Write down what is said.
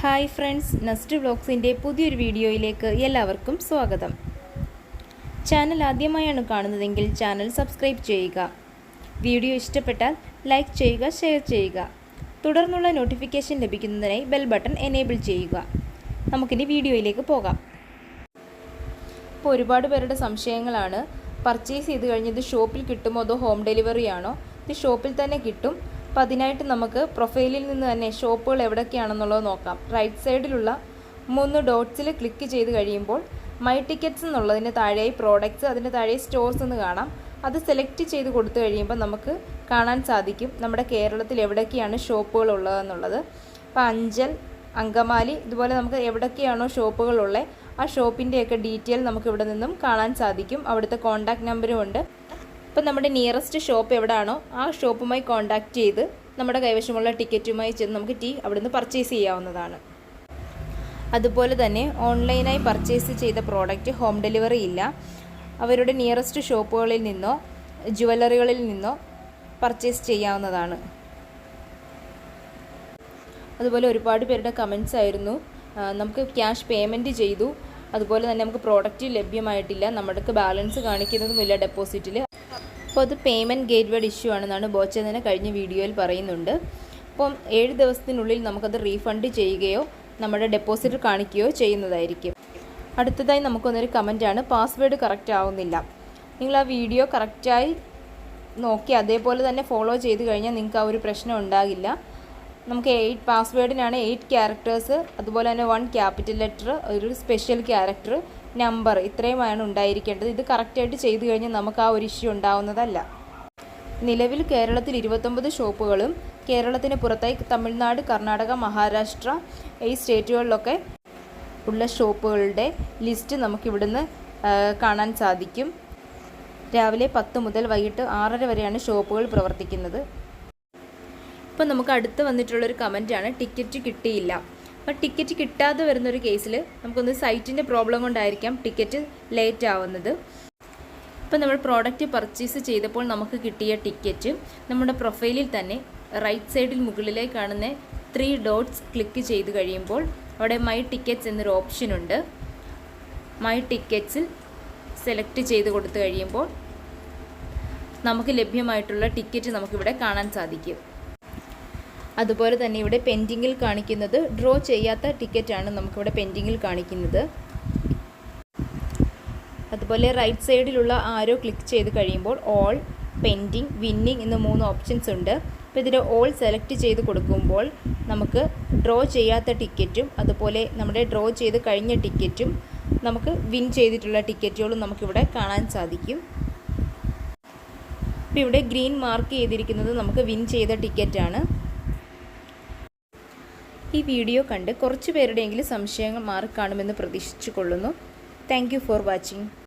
Hi friends നസ്റ്റ് വ്ളോഗ്സിന്റെ പുതിയൊരു വീഡിയോയിലേക്ക് എല്ലാവർക്കും സ്വാഗതം. ചാനൽ ആദ്യമായാണ് കാണുന്നതെങ്കിൽ ചാനൽ സബ്സ്ക്രൈബ് ചെയ്യുക. വീഡിയോ ഇഷ്ടപ്പെട്ടാൽ ലൈക്ക് ചെയ്യുക ഷെയർ ചെയ്യുക. തുടർന്നുള്ള നോട്ടിഫിക്കേഷൻ ലഭിക്കുന്നതിനായി ബെൽ ബട്ടൺ എനേബിൾ ചെയ്യുക. നമുക്കിനി വീഡിയോയിലേക്ക് പോകാം. ഇപ്പോൾ ഒരുപാട് പേരുടെ സംശയങ്ങളാണ്. പർച്ചേസ് ചെയ്ത് കഴിഞ്ഞത് ഷോപ്പിൽ കിട്ടുമോ അതോ ഹോം ഡെലിവറി ആണോ ഇത് ഷോപ്പിൽ തന്നെ കിട്ടും. അപ്പോൾ അതിനായിട്ട് നമുക്ക് പ്രൊഫൈലിൽ നിന്ന് തന്നെ ഷോപ്പുകൾ എവിടെയൊക്കെയാണെന്നുള്ളത് നോക്കാം. റൈറ്റ് സൈഡിലുള്ള മൂന്ന് ഡോട്ട്സിൽ ക്ലിക്ക് ചെയ്ത് കഴിയുമ്പോൾ മൈ ടിക്കറ്റ്സ് എന്നുള്ളതിന് താഴെയായി പ്രോഡക്റ്റ്സ് അതിന് താഴെ സ്റ്റോർസ് എന്ന് കാണാം. അത് സെലക്ട് ചെയ്ത് കൊടുത്തു കഴിയുമ്പോൾ നമുക്ക് കാണാൻ സാധിക്കും നമ്മുടെ കേരളത്തിൽ എവിടെയൊക്കെയാണ് ഷോപ്പുകൾ ഉള്ളതെന്നുള്ളത് അപ്പോൾ അഞ്ചൽ അങ്കമാലി ഇതുപോലെ നമുക്ക് എവിടെയൊക്കെയാണോ ഷോപ്പുകളുള്ളത് ആ ഷോപ്പിന്റെയൊക്കെ ഡീറ്റെയിൽ നമുക്ക് ഇവിടെ നിന്നും കാണാൻ സാധിക്കും. അവിടുത്തെ കോൺടാക്റ്റ് നമ്പറും ഉണ്ട്. അപ്പോൾ നമ്മുടെ നിയറസ്റ്റ് ഷോപ്പ് എവിടെയാണോ ആ ഷോപ്പുമായി കോൺടാക്റ്റ് ചെയ്ത് നമ്മുടെ കൈവശമുള്ള ടിക്കറ്റുമായി ചെന്ന് നമുക്ക് ടീ അവിടുന്ന് പർച്ചേസ് ചെയ്യാവുന്നതാണ്. അതുപോലെ തന്നെ ഓൺലൈനായി പർച്ചേസ് ചെയ്ത പ്രോഡക്റ്റ് ഹോം ഡെലിവറി ഇല്ല. അവരുടെ നിയറസ്റ്റ് ഷോപ്പുകളിൽ നിന്നോ ജുവല്ലറികളിൽ നിന്നോ പർച്ചേസ് ചെയ്യാവുന്നതാണ്. അതുപോലെ ഒരുപാട് പേരുടെ കമൻസ് ആയിരുന്നു. നമുക്ക് ക്യാഷ് പേയ്മെന്റ് ചെയ്തു. അതുപോലെ തന്നെ നമുക്ക് പ്രോഡക്റ്റ് ലഭ്യമായിട്ടില്ല. നമ്മുടെ ബാലൻസ് കാണിക്കുന്നതുമില്ല ഡെപ്പോസിറ്റിൽ അപ്പോൾ അത് പേയ്മെന്റ് ഗേറ്റ് വേഡ് ഇഷ്യൂ ആണെന്നാണ് ബോച്ചതിനെ കഴിഞ്ഞ വീഡിയോയിൽ പറയുന്നുണ്ട്. അപ്പം ഏഴ് ദിവസത്തിനുള്ളിൽ നമുക്കത് റീഫണ്ട് ചെയ്യുകയോ നമ്മുടെ ഡെപ്പോസിറ്റ് കാണിക്കുകയോ ചെയ്യുന്നതായിരിക്കും. അടുത്തതായി നമുക്കൊന്നൊരു കമന്റാണ് പാസ്വേഡ് കറക്റ്റ് ആവുന്നില്ല. നിങ്ങൾ ആ വീഡിയോ കറക്റ്റായി നോക്കി അതേപോലെ തന്നെ ഫോളോ ചെയ്ത് കഴിഞ്ഞാൽ നിങ്ങൾക്ക് ആ ഒരു പ്രശ്നം ഉണ്ടാകില്ല. നമുക്ക് എയ്റ്റ് പാസ്വേഡിനാണ് എയ്റ്റ് ക്യാരക്ടേഴ്സ് അതുപോലെ തന്നെ വൺ ക്യാപിറ്റൽ ലെറ്റർ ഒരു സ്പെഷ്യൽ ക്യാരക്ടർ നമ്പർ ഇത്രയുമാണ് ഉണ്ടായിരിക്കേണ്ടത്. ഇത് കറക്റ്റായിട്ട് ചെയ്തു കഴിഞ്ഞാൽ നമുക്ക് ആ ഒരു ഇഷ്യൂ ഉണ്ടാവുന്നതല്ല. നിലവിൽ കേരളത്തിൽ ഇരുപത്തൊമ്പത് ഷോപ്പുകളും കേരളത്തിന് പുറത്തായി തമിഴ്നാട് കർണാടക മഹാരാഷ്ട്ര ഈ സ്റ്റേറ്റുകളിലൊക്കെ ഉള്ള ഷോപ്പുകളുടെ ലിസ്റ്റ് നമുക്കിവിടുന്ന് കാണാൻ സാധിക്കും. രാവിലെ പത്ത് മുതൽ വൈകിട്ട് ആറര വരെയാണ് ഷോപ്പുകൾ പ്രവർത്തിക്കുന്നത്. ഇപ്പം നമുക്ക് അടുത്ത് വന്നിട്ടുള്ളൊരു കമന്റാണ് ടിക്കറ്റ് കിട്ടിയില്ല. അപ്പോൾ ടിക്കറ്റ് കിട്ടാതെ വരുന്നൊരു കേസിൽ നമുക്കൊന്ന് സൈറ്റിന്റെ പ്രോബ്ലം കൊണ്ടായിരിക്കാം ടിക്കറ്റ് ലേറ്റ് ആവുന്നത്. ഇപ്പം നമ്മൾ പ്രോഡക്റ്റ് പർച്ചേസ് ചെയ്തപ്പോൾ നമുക്ക് കിട്ടിയ ടിക്കറ്റ് നമ്മുടെ പ്രൊഫൈലിൽ തന്നെ റൈറ്റ് സൈഡിൽ മുകളിലേക്ക് കാണുന്ന ത്രീ ഡോട്ട്സ് ക്ലിക്ക് ചെയ്ത് കഴിയുമ്പോൾ അവിടെ മൈ ടിക്കറ്റ്സ് എന്നൊരു ഓപ്ഷൻ ഉണ്ട്. മൈ ടിക്കറ്റ്സിൽ സെലക്ട് ചെയ്ത് കൊടുത്തു കഴിയുമ്പോൾ നമുക്ക് ലഭ്യമായിട്ടുള്ള ടിക്കറ്റ് നമുക്കിവിടെ കാണാൻ സാധിക്കും. അതുപോലെ തന്നെ ഇവിടെ പെൻഡിങ്ങിൽ കാണിക്കുന്നത് ഡ്രോ ചെയ്യാത്ത ടിക്കറ്റാണ് നമുക്കിവിടെ പെൻഡിങ്ങിൽ കാണിക്കുന്നത്. അതുപോലെ റൈറ്റ് സൈഡിലുള്ള ആരോ ക്ലിക്ക് ചെയ്ത് കഴിയുമ്പോൾ ഓൾ പെൻഡിങ് വിന്നിങ് എന്ന മൂന്ന് ഓപ്ഷൻസ് ഉണ്ട്. അപ്പോൾ ഇതിൽ ഓൾ സെലക്ട് ചെയ്ത് കൊടുക്കുമ്പോൾ നമുക്ക് ഡ്രോ ചെയ്യാത്ത ടിക്കറ്റും അതുപോലെ നമ്മുടെ ഡ്രോ ചെയ്ത് കഴിഞ്ഞ ടിക്കറ്റും നമുക്ക് വിൻ ചെയ്തിട്ടുള്ള ടിക്കറ്റുകളും നമുക്കിവിടെ കാണാൻ സാധിക്കും. അപ്പോൾ ഇവിടെ ഗ്രീൻ മാർക്ക് ചെയ്തിരിക്കുന്നത് നമുക്ക് വിൻ ചെയ്ത ടിക്കറ്റാണ് ഈ വീഡിയോ കണ്ട് കുറച്ച് പേരുടെയെങ്കിലും സംശയങ്ങൾ മാറിക്കാണുമെന്ന് പ്രതീക്ഷിച്ചു കൊള്ളുന്നു താങ്ക് ഫോർ വാച്ചിങ്